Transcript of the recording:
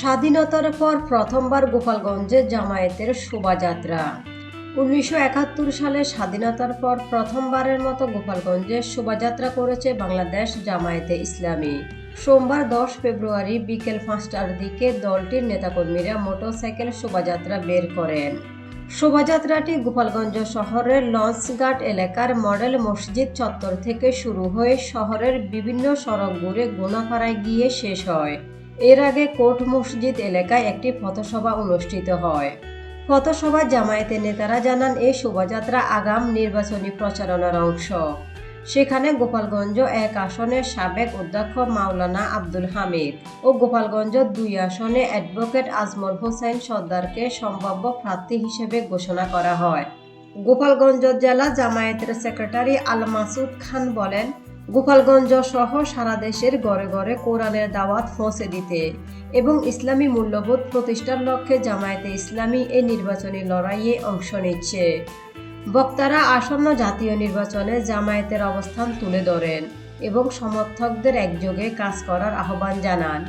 স্বাধীনতার পর প্রথমবার গোপালগঞ্জে জামায়াতের শোভাযাত্রা। উনিশশো একাত্তর সালে স্বাধীনতার পর প্রথমবারের মতো গোপালগঞ্জে শোভাযাত্রা করেছে বাংলাদেশ জামায়াতে ইসলামী। সোমবার দশ ফেব্রুয়ারি বিকেল পাঁচটার দিকে দলটির নেতাকর্মীরা মোটরসাইকেল শোভাযাত্রা বের করেন। শোভাযাত্রাটি গোপালগঞ্জ শহরের লঞ্চঘাট এলাকার মডেল মসজিদ চত্বর থেকে শুরু হয়ে শহরের বিভিন্ন সড়ক ঘুরে গোনাপাড়ায় গিয়ে শেষ হয়। এর আগে কোট মসজিদ এলাকায় একটি পথসভা অনুষ্ঠিত হয়। পথসভা জামায়াতের নেতারা জানান এই শোভাযাত্রা আগাম নির্বাচনী প্রচারণার অংশ। সেখানে গোপালগঞ্জ এক আসনের সাবেক অধ্যক্ষ মাওলানা আব্দুল হামিদ ও গোপালগঞ্জ দুই আসনে অ্যাডভোকেট আজমল হোসেন সর্দারকে সম্ভাব্য প্রার্থী হিসেবে ঘোষণা করা হয়। গোপালগঞ্জ জেলা জামায়াতের সেক্রেটারি আল মাসুদ খান বলেন গোপালগঞ্জ সহ সারা দেশের গড়ে গড়ে কোরআনের দাওয়াত পৌঁছে দিতে এবং ইসলামী মূল্যবোধ প্রতিষ্ঠার লক্ষ্যে জামায়াতে ইসলামী এই নির্বাচনী লড়াইয়ে অংশ নিচ্ছে। বক্তারা আসন্ন জাতীয় নির্বাচনে জামায়াতের অবস্থান তুলে ধরেন এবং সমর্থকদের একযোগে কাজ করার আহ্বান জানান।